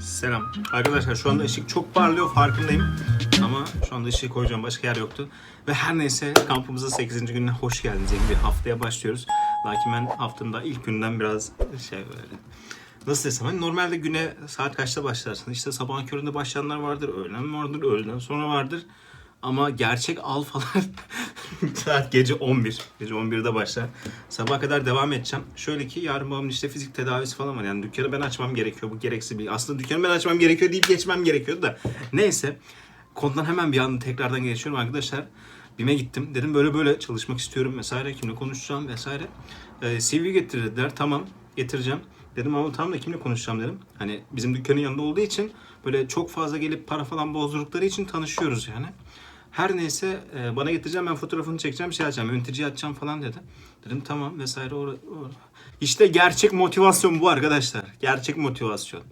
Selam. Arkadaşlar şu anda ışık çok parlıyor farkındayım. Ama şu anda ışığı koyacağım başka yer yoktu. Ve her neyse kampımızın 8. gününe hoş geldiniz. Yeni bir haftaya başlıyoruz. Lakin ben haftanın da ilk günden biraz şey böyle nasıl desem hani normalde güne saat kaçta başlarsın? İşte sabahın köründe başlayanlar vardır, öğlen vardır, öğleden sonra vardır. Ama gerçek al falan saat gece 11. Gece 11'de başlar. Sabah kadar devam edeceğim. Şöyle ki yarın babamın işte fizik tedavisi falan var. Yani dükkanı ben açmam gerekiyor. Bu gereksiz bir. Aslında dükkanı ben açmam gerekiyor deyip geçmem gerekiyordu da. Neyse. Konudan hemen bir anda tekrardan geçiyorum arkadaşlar. BİM'e gittim. Dedim böyle böyle çalışmak istiyorum vesaire. Kimle konuşacağım vesaire. Ee, CV getir dediler. Tamam getireceğim. Dedim ama tamam da kimle konuşacağım dedim. Hani bizim dükkanın yanında olduğu için böyle çok fazla gelip para falan bozdurdukları için tanışıyoruz yani. Her neyse e, bana getireceğim ben fotoğrafını çekeceğim şey açacağım yöneticiyi açacağım falan dedi. Dedim tamam vesaire. O, o. İşte gerçek motivasyon bu arkadaşlar. Gerçek motivasyon.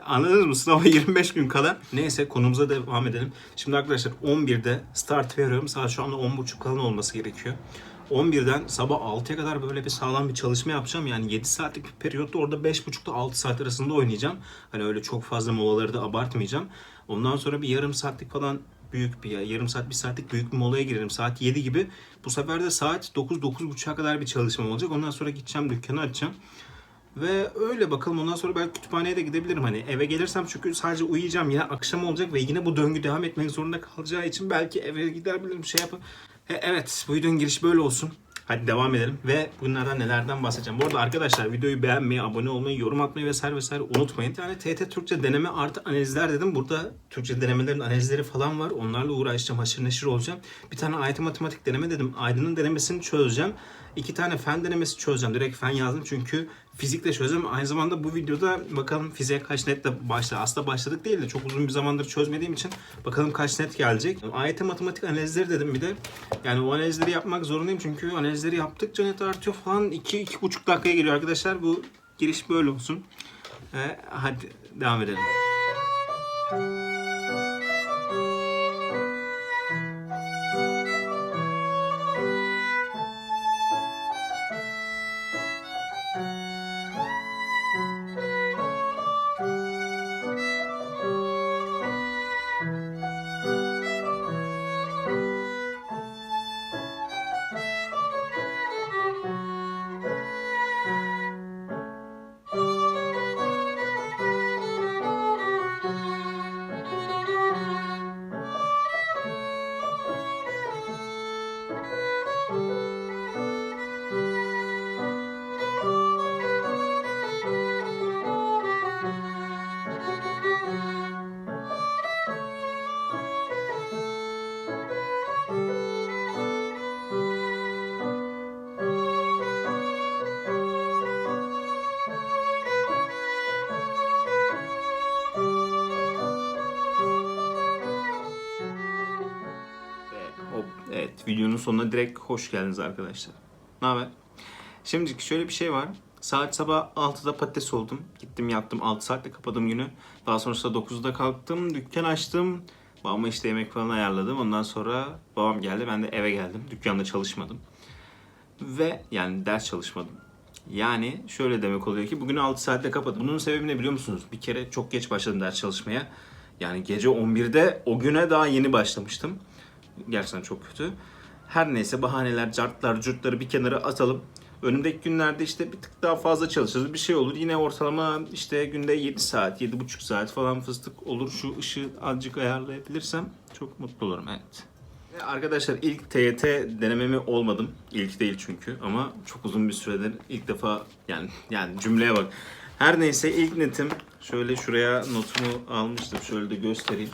Anladınız mı? Sınava 25 gün kala. Neyse konumuza devam edelim. Şimdi arkadaşlar 11'de start veriyorum. Saat şu anda 10.30 falan olması gerekiyor. 11'den sabah 6'ya kadar böyle bir sağlam bir çalışma yapacağım. Yani 7 saatlik bir periyotta orada 5.30'da 6 saat arasında oynayacağım. Hani öyle çok fazla molaları da abartmayacağım. Ondan sonra bir yarım saatlik falan büyük bir ya yarım saat bir saatlik büyük bir molaya girerim. Saat 7 gibi. Bu sefer de saat 9-9.30'a kadar bir çalışmam olacak. Ondan sonra gideceğim dükkanı açacağım. Ve öyle bakalım ondan sonra belki kütüphaneye de gidebilirim. Hani eve gelirsem çünkü sadece uyuyacağım. Yine akşam olacak ve yine bu döngü devam etmek zorunda kalacağı için belki eve gidebilirim şey yapıp. E, evet bu videonun girişi böyle olsun. Hadi devam edelim ve bunlardan nelerden bahsedeceğim. Bu arada arkadaşlar videoyu beğenmeyi, abone olmayı, yorum atmayı vesaire vesaire unutmayın. Tane TT Türkçe deneme artı analizler dedim. Burada Türkçe denemelerin analizleri falan var. Onlarla uğraşacağım, haşır neşir olacağım. Bir tane AYT matematik deneme dedim. Aydın'ın denemesini çözeceğim. İki tane fen denemesi çözeceğim. Direkt fen yazdım çünkü fizikle çözeceğim. Aynı zamanda bu videoda bakalım fiziğe kaç netle başla. Aslında başladık değil de çok uzun bir zamandır çözmediğim için bakalım kaç net gelecek. AYT matematik analizleri dedim bir de. Yani o analizleri yapmak zorundayım çünkü analizleri yaptıkça net artıyor falan. 2-2,5 dakikaya geliyor arkadaşlar. Bu giriş böyle olsun. Ee, hadi devam edelim. Sonuna direkt hoş geldiniz arkadaşlar. Ne haber? Şimdi şöyle bir şey var. Saat sabah 6'da patates oldum. Gittim yattım 6 saatte kapadım günü. Daha sonrasında 9'da kalktım. Dükkan açtım. Babama işte yemek falan ayarladım. Ondan sonra babam geldi. Ben de eve geldim. Dükkanda çalışmadım. Ve yani ders çalışmadım. Yani şöyle demek oluyor ki bugün 6 saatte kapadım. Bunun sebebi ne biliyor musunuz? Bir kere çok geç başladım ders çalışmaya. Yani gece 11'de o güne daha yeni başlamıştım. Gerçekten çok kötü. Her neyse bahaneler, cartlar, curtları bir kenara atalım. Önümdeki günlerde işte bir tık daha fazla çalışırız. Bir şey olur. Yine ortalama işte günde 7 saat, 7,5 saat falan fıstık olur. Şu ışığı azıcık ayarlayabilirsem çok mutlu olurum. Evet. Ve Arkadaşlar ilk TYT denememi olmadım. İlk değil çünkü ama çok uzun bir süredir ilk defa yani yani cümleye bak. Her neyse ilk netim şöyle şuraya notumu almıştım. Şöyle de göstereyim.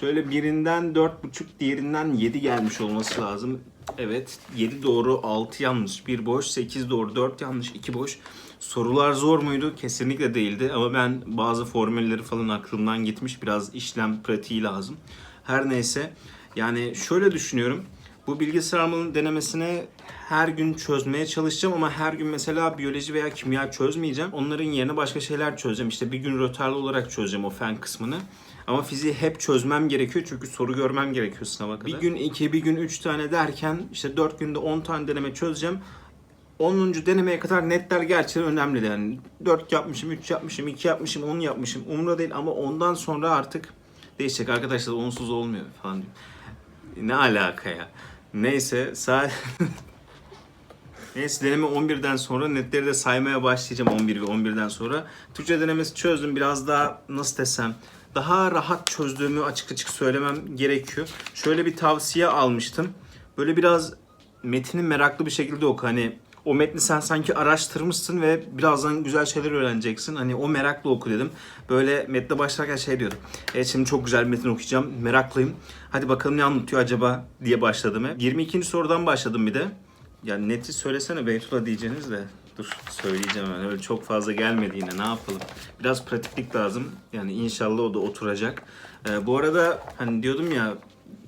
Şöyle birinden 4.5 diğerinden 7 gelmiş olması lazım. Evet 7 doğru 6 yanlış 1 boş 8 doğru 4 yanlış 2 boş. Sorular zor muydu? Kesinlikle değildi ama ben bazı formülleri falan aklımdan gitmiş. Biraz işlem pratiği lazım. Her neyse yani şöyle düşünüyorum. Bu bilgisayar almanın denemesini her gün çözmeye çalışacağım ama her gün mesela biyoloji veya kimya çözmeyeceğim. Onların yerine başka şeyler çözeceğim. İşte bir gün rötarlı olarak çözeceğim o fen kısmını. Ama fiziği hep çözmem gerekiyor çünkü soru görmem gerekiyor sınava kadar. Bir gün iki, bir gün üç tane derken işte dört günde on tane deneme çözeceğim. 10. denemeye kadar netler gerçekten önemli. Yani 4 yapmışım, 3 yapmışım, 2 yapmışım, 10 yapmışım. Umurda değil ama ondan sonra artık değişecek arkadaşlar. Onsuz olmuyor falan diyor. Ne alaka ya? Neyse saat... Neyse deneme 11'den sonra netleri de saymaya başlayacağım 11 ve 11'den sonra. Türkçe denemesi çözdüm biraz daha nasıl desem daha rahat çözdüğümü açık açık söylemem gerekiyor. Şöyle bir tavsiye almıştım. Böyle biraz metini meraklı bir şekilde oku. Hani o metni sen sanki araştırmışsın ve birazdan güzel şeyler öğreneceksin. Hani o meraklı oku dedim. Böyle metne başlarken şey diyordum. Evet şimdi çok güzel bir metin okuyacağım. Meraklıyım. Hadi bakalım ne anlatıyor acaba diye başladım hep. 22. sorudan başladım bir de. Yani neti söylesene Beytullah diyeceğiniz de. Dur söyleyeceğim ben. Öyle çok fazla gelmedi yine ne yapalım. Biraz pratiklik lazım. Yani inşallah o da oturacak. Ee, bu arada hani diyordum ya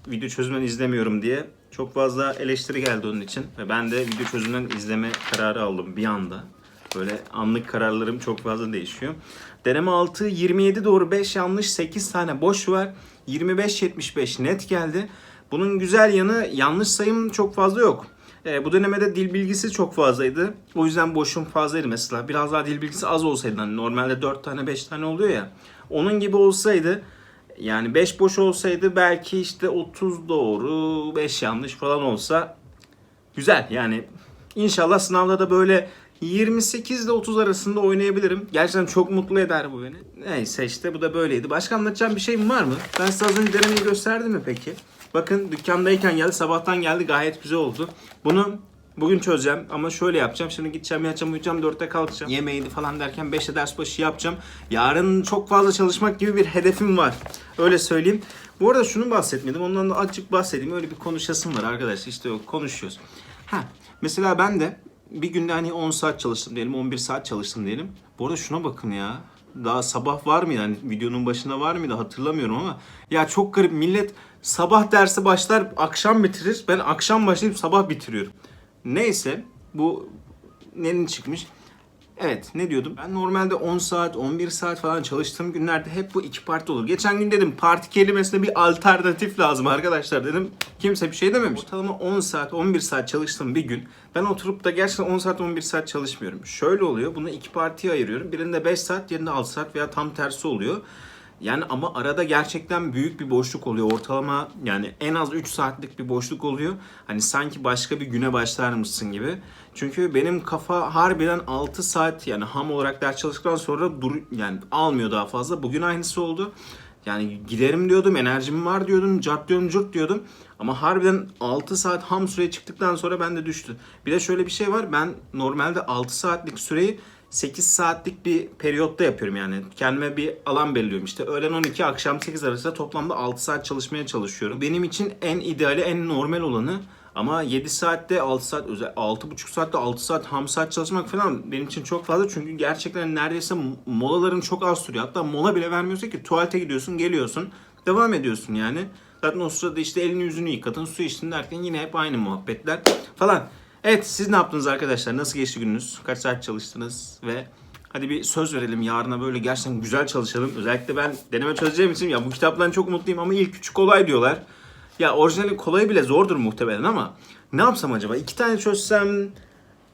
video çözümden izlemiyorum diye. Çok fazla eleştiri geldi onun için. Ve ben de video çözümden izleme kararı aldım bir anda. Böyle anlık kararlarım çok fazla değişiyor. Deneme 6 27 doğru 5 yanlış 8 tane boş var. 25-75 net geldi. Bunun güzel yanı yanlış sayım çok fazla yok. E, bu denemede dil bilgisi çok fazlaydı. O yüzden boşum fazlaydı mesela. Biraz daha dil bilgisi az olsaydı hani normalde 4 tane 5 tane oluyor ya. Onun gibi olsaydı yani 5 boş olsaydı belki işte 30 doğru 5 yanlış falan olsa güzel yani inşallah sınavda da böyle 28 ile 30 arasında oynayabilirim. Gerçekten çok mutlu eder bu beni. Neyse işte bu da böyleydi. Başka anlatacağım bir şeyim var mı? Ben size az önce denemeyi gösterdim mi peki? Bakın dükkandayken geldi, sabahtan geldi gayet güzel oldu. Bunu bugün çözeceğim ama şöyle yapacağım. Şimdi gideceğim, yatacağım, uyuyacağım, 4'te kalkacağım. Yemeğiydi falan derken 5'te ders başı yapacağım. Yarın çok fazla çalışmak gibi bir hedefim var. Öyle söyleyeyim. Bu arada şunu bahsetmedim. Ondan da azıcık bahsedeyim. Öyle bir konuşasım var arkadaşlar. İşte o konuşuyoruz. Ha, mesela ben de bir günde hani 10 saat çalıştım diyelim, 11 saat çalıştım diyelim. Bu arada şuna bakın ya. Daha sabah var mıydı? Hani videonun başında var mıydı hatırlamıyorum ama. Ya çok garip millet sabah dersi başlar akşam bitirir. Ben akşam başlayıp sabah bitiriyorum. Neyse bu nenin çıkmış? Evet ne diyordum? Ben normalde 10 saat, 11 saat falan çalıştığım günlerde hep bu iki parti olur. Geçen gün dedim parti kelimesine bir alternatif lazım arkadaşlar dedim. Kimse bir şey dememiş. Ortalama 10 saat, 11 saat çalıştım bir gün. Ben oturup da gerçekten 10 saat, 11 saat çalışmıyorum. Şöyle oluyor. Bunu iki partiye ayırıyorum. Birinde 5 saat, diğerinde 6 saat veya tam tersi oluyor. Yani ama arada gerçekten büyük bir boşluk oluyor. Ortalama yani en az 3 saatlik bir boşluk oluyor. Hani sanki başka bir güne başlarmışsın gibi. Çünkü benim kafa harbiden 6 saat yani ham olarak ders çalıştıktan sonra dur yani almıyor daha fazla. Bugün aynısı oldu. Yani giderim diyordum, enerjim var diyordum, cart diyordum, curt diyordum. Ama harbiden 6 saat ham süre çıktıktan sonra bende düştü. Bir de şöyle bir şey var. Ben normalde 6 saatlik süreyi 8 saatlik bir periyotta yapıyorum yani. Kendime bir alan belirliyorum. İşte öğlen 12 akşam 8 arasında toplamda 6 saat çalışmaya çalışıyorum. Benim için en ideali, en normal olanı ama 7 saatte 6 saat özel 6,5 saatte 6 saat ham saat çalışmak falan benim için çok fazla çünkü gerçekten neredeyse molaların çok az sürüyor. Hatta mola bile vermiyorsun ki tuvalete gidiyorsun, geliyorsun, devam ediyorsun yani. Zaten o sırada işte elini yüzünü yıkadın, su içtin derken yine hep aynı muhabbetler falan. Evet siz ne yaptınız arkadaşlar? Nasıl geçti gününüz? Kaç saat çalıştınız? Ve hadi bir söz verelim yarına böyle gerçekten güzel çalışalım. Özellikle ben deneme çözeceğim için ya bu kitaptan çok mutluyum ama ilk üçü kolay diyorlar. Ya orijinali kolay bile zordur muhtemelen ama ne yapsam acaba? İki tane çözsem,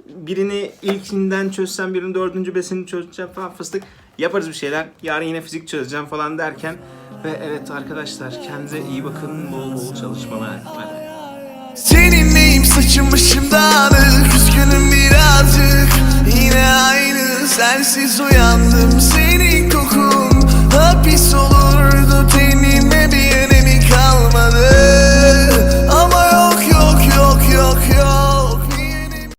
birini ilkinden çözsem, birini dördüncü besini çözeceğim falan fıstık. Yaparız bir şeyler. Yarın yine fizik çözeceğim falan derken. Ve evet arkadaşlar kendinize iyi bakın. Bol bol çalışmalar. Bay birazcık Yine aynı